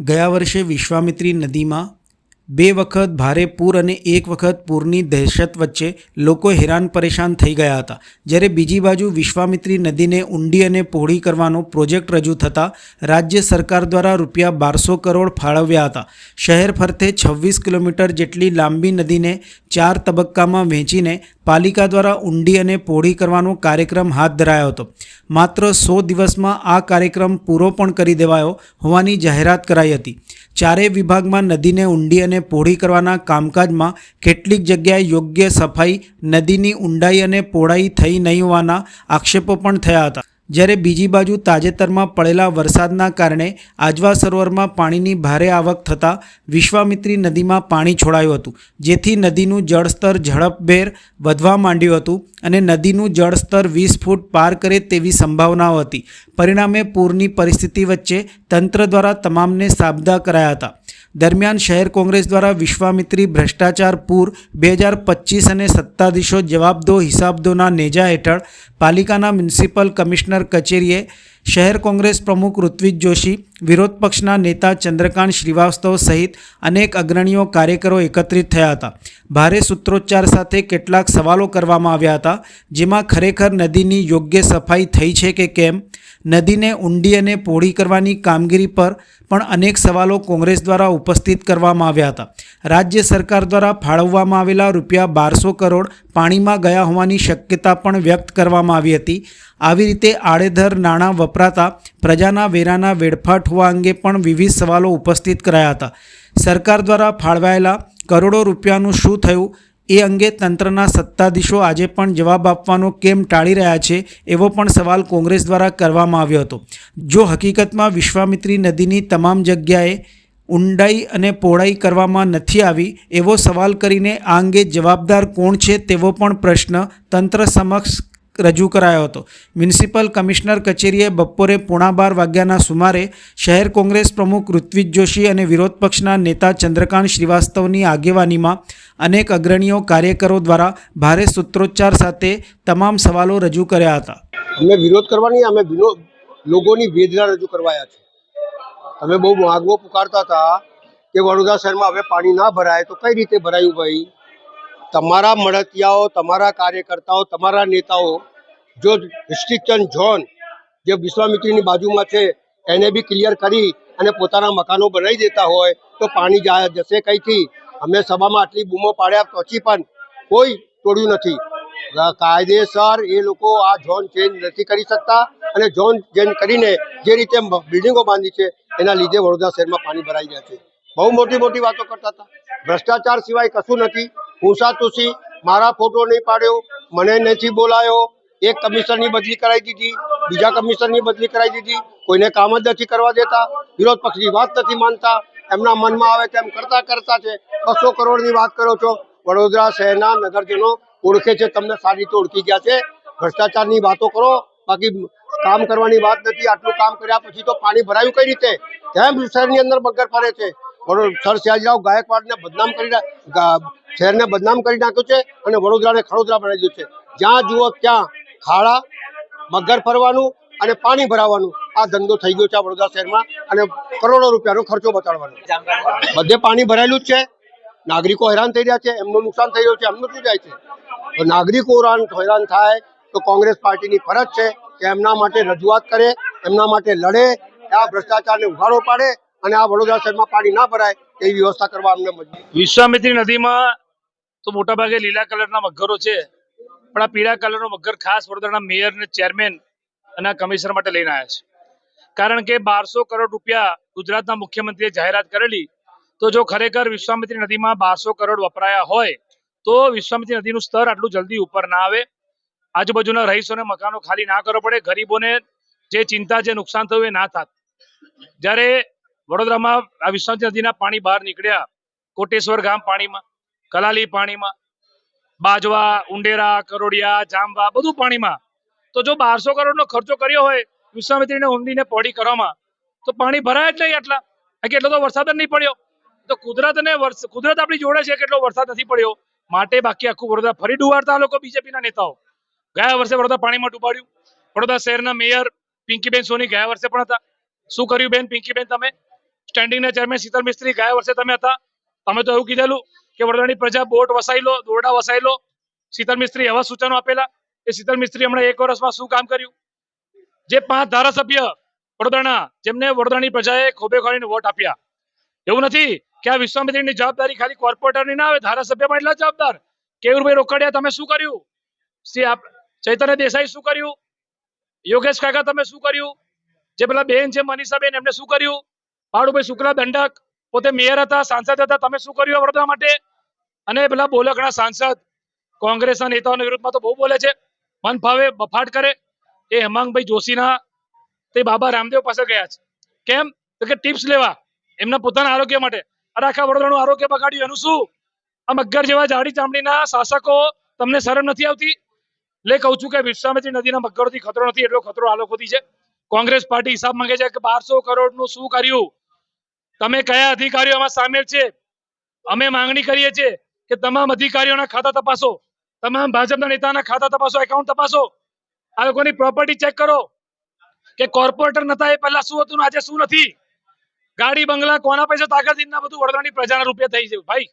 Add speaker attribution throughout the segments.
Speaker 1: ગયા વર્ષે વિશ્વામિત્રી નદીમાં બે વખત ભારે પૂર અને એક વખત પૂરની દહેશત વચ્ચે લોકો હેરાન પરેશાન થઈ ગયા હતા. જ્યારે બીજી બાજુ વિશ્વામિત્રી નદીને ઊંડી અને પહોળી કરવાનો પ્રોજેક્ટ રજૂ થતાં રાજ્ય સરકાર દ્વારા રૂપિયા બારસો કરોડ ફાળવ્યા હતા. શહેર ફરતે છવ્વીસ કિલોમીટર જેટલી લાંબી નદીને ચાર તબક્કામાં વહેંચીને પાલિકા દ્વારા ઊંડી અને પહોળી કરવાનો કાર્યક્રમ હાથ ધરાયો હતો. માત્ર સો દિવસમાં આ કાર્યક્રમ પૂરો પણ કરી દેવાયો હોવાની જાહેરાત કરાઈ હતી. ચારેય વિભાગમાં નદીને ઊંડી અને પહોળી કરવાના કામકાજમાં કેટલીક જગ્યાએ યોગ્ય સફાઈ, નદીની ઊંડાઈ અને પહોળાઈ થઈ નહીં હોવાના આક્ષેપો પણ થયા હતા. જ્યારે બીજી બાજુ તાજેતરમાં પડેલા વરસાદના કારણે આજવા સરોવરમાં પાણીની ભારે આવક થતાં વિશ્વામિત્રી નદીમાં પાણી છોડાયું હતું, જેથી નદીનું જળસ્તર ઝડપભેર વધવા માંડ્યું હતું અને નદીનું જળસ્તર વીસ ફૂટ પાર કરે તેવી સંભાવનાઓ હતી. પરિણામે પૂરની પરિસ્થિતિ વચ્ચે તંત્ર દ્વારા તમામને સાબદા કરાયા હતા. દરમિયાન શહેર કોંગ્રેસ દ્વારા વિશ્વામિત્રી ભ્રષ્ટાચાર પૂર બે હજાર પચીસ અને સત્તાધીશો જવાબદો હિસાબદોના નેજા હેઠળ પાલિકાના મ્યુનિસિપલ કમિશનર કચેરીએ શહેર કોંગ્રેસ પ્રમુખ ઋત્વિજ જોશી, વિરોધ પક્ષના નેતા ચંદ્રકાંત શ્રીવાસ્તવ સહિત અનેક અગ્રણીઓ કાર્યકરો એકત્રિત થયા હતા. ભારે સૂત્રોચ્ચાર સાથે કેટલાક સવાલો કરવામાં આવ્યા હતા, જેમાં ખરેખર નદીની યોગ્ય સફાઈ થઈ છે કે કેમ? નદીને ઊંડી અને પોળી કરવાની કામગીરી પર પણ અનેક સવાલો કોંગ્રેસ દ્વારા ઉપસ્થિત કરવામાં આવ્યા હતા. રાજ્ય સરકાર દ્વારા ફાળવવામાં આવેલા રૂપિયા બારસો કરોડ પાણીમાં ગયા હોવાની શક્યતા પણ વ્યક્ત કરવામાં આવી હતી. આવી રીતે આડેધર નાણાં વપરાતા પ્રજાના વેરાના વેડફાટ હોવા અંગે પણ વિવિધ સવાલો ઉપસ્થિત કરાયા હતા. સરકાર દ્વારા ફાળવાયેલા કરોડો રૂપિયાનું શું થયું? એ અંગે તંત્રના સત્તાધીશો આજે પણ જવાબ આપવાનો કેમ ટાળી રહ્યા છે એવો પણ સવાલ કોંગ્રેસ દ્વારા કરવામાં આવ્યો હતો. જો હકીકતમાં વિશ્વામિત્રી નદીની તમામ જગ્યાએ ઊંડાઈ અને પહોળાઈ કરવામાં નથી આવી, એવો સવાલ કરીને આ અંગે જવાબદાર કોણ છે તેવો પણ પ્રશ્ન તંત્ર સમક્ષ રજૂ કરાયો હતો. મ્યુનિસિપલ કમિશનર કચેરીએ બપોરે પોણા બાર વાગ્યાના સુમારે શહેર કોંગ્રેસ પ્રમુખ ઋત્વિજ જોશી અને વિરોધ પક્ષના નેતા ચંદ્રકાંત શ્રીવાસ્તવની આગેવાનીમાં અનેક અગ્રણીઓ કાર્યકરો દ્વારા ભારે સૂત્રોચ્ચાર સાથે તમામ સવાલો રજૂ કર્યા હતા.
Speaker 2: અમે વિરોધ કરવાની, અમે લોકોની વેદના રજૂ કરવાયા છે. તમે બહુ માગવો પુકારતા હતા કે વડોદરા શહેરમાં હવે પાણી ના ભરાય તો કઈ રીતે ભરાયું ભાઈ? તમારા મળતિયાઓ, તમારા કાર્યકર્તાઓ, તમારા નેતાઓ, જો રિસ્ટ્રિક્શન ઝોન જે વિશ્વામિત્રીની બાજુમાં છે, એને બી ક્લિયર કરી અને પોતાના મકાનો બનાવી દેતા હોય, તો પાણી જશે કઈથી? અમે સભામાં આટલી બૂમો પાડ્યા, પછી પણ કોઈ તોડ્યું નથી. કાયદેસર એ લોકો આ ઝોન ચેન્જ નથી કરી શકતા અને ઝોન ચેન્જ કરીને જે રીતે બિલ્ડિંગો બાંધી છે, એના લીધે વડોદરા શહેરમાં પાણી ભરાઈ ગયા છે. બહુ મોટી મોટી વાતો કરતા હતા. ભ્રષ્ટાચાર સિવાય કશું નથી. હુંસાતુસી મારા ફોટો નહીં પાડ્યો, મને નથી બોલાયો. એક કમિશનરની બદલી કરાવી દીધી, બીજા કમિશનરની બદલી કરાવી દીધી. કોઈને કામ જ નથી કરવા દેતા, વિરોધ પક્ષની વાત નથી માનતા. એમના મનમાં આવે તેમ કરતા કરતા છે. બસો કરોડની વાત કરો છો. વડોદરા શહેરના નગરજનો ઓળખે છે, તમને સારી રીતે ઓળખી ગયા છે. ભ્રષ્ટાચારની વાતો કરો. બાકી કામ કરવાની વાત નથી. આટલું કામ કર્યા પછી તો પાણી ભરાયું કઈ રીતે? કેમ શહેરની અંદર બગર ફરે છે? સર સયાજીરાવ ગાયકવાડને ખડોદરા બનાવી છે. જ્યાં જુઓ ત્યાં ખાડા, મગર ફરવાનું અને પાણી ભરાવાનું. આ ધંધો થઈ ગયો છે વડોદરા શહેરમાં અને કરોડો રૂપિયાનો ખર્ચો બતાડવાનો બધે પાણી ભરાયેલું જ છે. નાગરિકો હેરાન થઈ રહ્યા છે. એમનું નુકસાન થઈ રહ્યું છે. એમનું શું જાય છે? તો નાગરિકો હેરાન થાય તો કોંગ્રેસ પાર્ટીની ફરજ છે કે એમના માટે રજૂઆત કરે, એમના માટે લડે, આ ભ્રષ્ટાચારને ઉઘાડો પાડે અને આ વડોદરા શહેરમાં પાણી ના ભરાય એવી વ્યવસ્થા કરવા અમને
Speaker 3: વિશ્વામિત્રી નદીમાં તો મોટાભાગે લીલા કલરના મગરો છે, પણ આ પીળા કલરનો મગર ખાસ વડોદરાના મેયર ને ચેરમેન અને કમિશનર માટે લઈને આવ્યા છે. કારણ કે બારસો કરોડ રૂપિયા ગુજરાતના મુખ્યમંત્રીએ જાહેરાત કરેલી, તો જો ખરેખર વિશ્વામિત્રી નદીમાં બારસો કરોડ વપરાયા હોય, તો વિશ્વામિત્રી નદીનું સ્તર આટલું જલ્દી ઉપર ના આવે. આજુબાજુના રહીશોને મકાનો ખાલી ના કરવો પડે, ગરીબોને જે ચિંતા જે નુકસાન થયું એ ના થાત. જ્યારે વડોદરામાં આ વિશ્વામિત્રી નદીના પાણી બહાર નીકળ્યા. કોટેશ્વર ગામ પાણીમાં, કલાલી પાણીમાં, બાજવા, ઉંડેરા, કરોડિયા, જામવા બધું પાણીમાં. તો જો બારસો કરોડનો ખર્ચો કર્યો હોય, વિશ્વામિત્રીને ઊંડીને પોડી કરવામાં, તો પાણી ભરાય જ નહીં આટલા. કે એટલો તો વરસાદ જ નહીં પડ્યો. તો કુદરતને કુદરત આપણી જોડે છે કેટલો વરસાદ નથી પડ્યો. માટે બાકી આખું વડોદરા ફરી ડુબાડતા લોકો બીજેપીના નેતાઓ. ગયા વર્ષે વડોદરા પાણીમાં ડૂબાડ્યું. વડોદરા શહેરના મેયર પિંકીબેન સોની ગયા વર્ષે પણ હતા. શું કર્યું બેન પિંકીબેન તમે? સ્ટેન્ડિંગના ચેરમેન શીતલ મિસ્ત્રી ગયા વર્ષે તમે હતા. તમે તો એવું કીધેલું કે વડોદરાની પ્રજા બોટ વસાઈ લો, દોરડા વસાઈ લો. શીતલ મિસ્ત્રી એવા સૂચનો આપેલા એ શીતલ મિસ્ત્રી હમણાં એક વર્ષમાં શું કામ કર્યું? જે પાંચ ધારાસભ્ય વડોદરાના, જેમને વડોદરાની પ્રજાએ ખોબે ખોરીને વોટ આપ્યા. એવું નથી કે આ વિશ્વામિત્રીની જવાબદારી ખાલી કોર્પોરેટરની ના આવે, ધારાસભ્ય પણ એટલા જવાબદાર. કેવુરભાઈ રોકડિયા, તમે શું કર્યું? શ્રી આપ, ચૈતન્ય દેસાઈ શું કર્યું? યોગેશ કાકા, તમે શું કર્યું? જે પેલા બેન છે મનીષાબેન, એમને શું કર્યું? પાડુભાઈ શુક્લા દંડક, પોતે મેયર હતા, સાંસદ હતા, તમે શું કર્યું વડોદરા માટે? અને પેલા બોલકણા સાંસદ, કોંગ્રેસના નેતાઓના વિરુદ્ધમાં તો બહુ બોલે છે. મન ફાવે, બફાટ કરે. એ હેમાંગભાઈ જોશીના, તે બાબા રામદેવ પાસે ગયા છે. કેમ? તો કે ટિપ્સ લેવા, એમના પોતાના આરોગ્ય માટે. અરે આખા વડોદરાનું આરોગ્ય બગાડ્યું, એનું શું? આ મગર જેવા જાડી ચામડીના શાસકો તમને શરમ નથી આવતી? લે, કહું છું કે વિશ્વામિત્રી નદીના મગરોથી ખતરો નથી, એટલો ખતરો આ છે. કોંગ્રેસ પાર્ટી હિસાબ માંગે છે કે બારસો કરોડનું શું કર્યું? તમે કયા અધિકારીઓ આમાં સામેલ છે? અમે માંગણી કરીએ છીએ કે તમામ અધિકારીઓના ખાતા તપાસો. તમામ ભાજપના નેતાના ખાતા તપાસો, એકાઉન્ટ તપાસો. આ લોકોની પ્રોપર્ટી ચેક કરો. કે કોર્પોરેટર નતા, એ પહેલા શું હતું આજે શું નથી? ગાડી, બંગલા, કોના પૈસા તાકત બધું વડોદરાની પ્રજાના રૂપિયા થઈ જાય ભાઈ,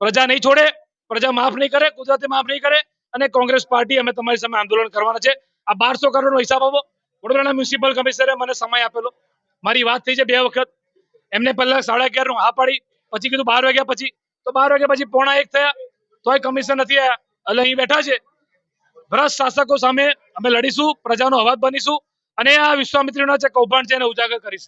Speaker 3: પ્રજા નહીં છોડે, પ્રજા માફ નહીં કરે, ગુજરાતે માફ નહીં કરે અને કોંગ્રેસ પાર્ટી અમે તમારી સામે આંદોલન કરવાના છે. આ બારસો કરોડનો હિસાબ આપો વડોદરાના મ્યુનિસિપલ કમિશનરે મને સમય આપેલો. મારી વાત થઈ છે બે વખત. એમને પહેલા સાડા અગિયારનું હા પાડી, પછી કીધું બાર વાગ્યા પછી. તો બાર વાગ્યા પછી પોણા એક થયા, તોય કમિશન નથી આવ્યા એટલે અહીં બેઠા છે. ભ્રષ્ટ શાસકો સામે અમે લડીશું, પ્રજાનો અવાજ બનીશું, અને આ વિશ્વામિત્રીના જે કૌભાંડ છે એને ઉજાગર કરીશું.